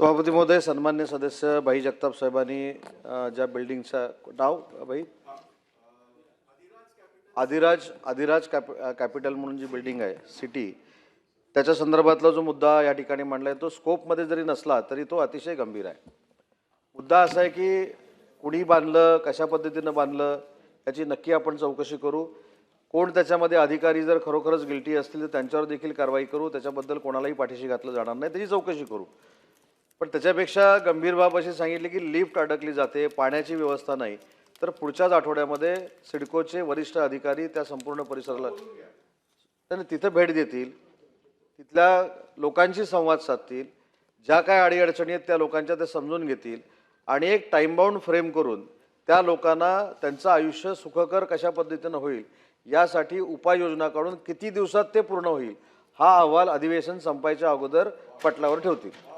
सभापती महोदय सन्मान्य सदस्य भाई जगताप साहेबांनी ज्या बिल्डिंगचं नाव भाई? आदिराज आदिराज कॅप कॅपिटल म्हणून जी बिल्डिंग आहे सिटी त्याच्या संदर्भातला जो मुद्दा या ठिकाणी मांडला आहे तो स्कोपमध्ये जरी नसला तरी तो अतिशय गंभीर आहे. मुद्दा असा आहे की कुणी बांधलं कशा पद्धतीनं बांधलं याची नक्की आपण चौकशी करू. कोण त्याच्यामध्ये अधिकारी जर खरोखरच गिल्टी असतील तर त्यांच्यावर देखील कारवाई करू. त्याच्याबद्दल कोणालाही पाठीशी घातलं जाणार नाही त्याची चौकशी करू. पण त्याच्यापेक्षा गंभीर बाब अशी सांगितली की लिफ्ट अडकली जाते पाण्याची व्यवस्था नाही. तर पुढच्याच आठवड्यामध्ये सिडकोचे वरिष्ठ अधिकारी त्या संपूर्ण परिसराला त्यांनी तिथं भेट देतील. तिथल्या लोकांशी संवाद साधतील. ज्या काय अडीअडचणी आहेत त्या लोकांच्या ते समजून घेतील. आणि एक टाईमबाऊंड फ्रेम करून त्या लोकांना त्यांचं आयुष्य सुखकर कशा पद्धतीनं होईल यासाठी उपाययोजना काढून किती दिवसात ते पूर्ण होईल हा अहवाल अधिवेशन संपायच्या अगोदर पटलावर ठेवतील.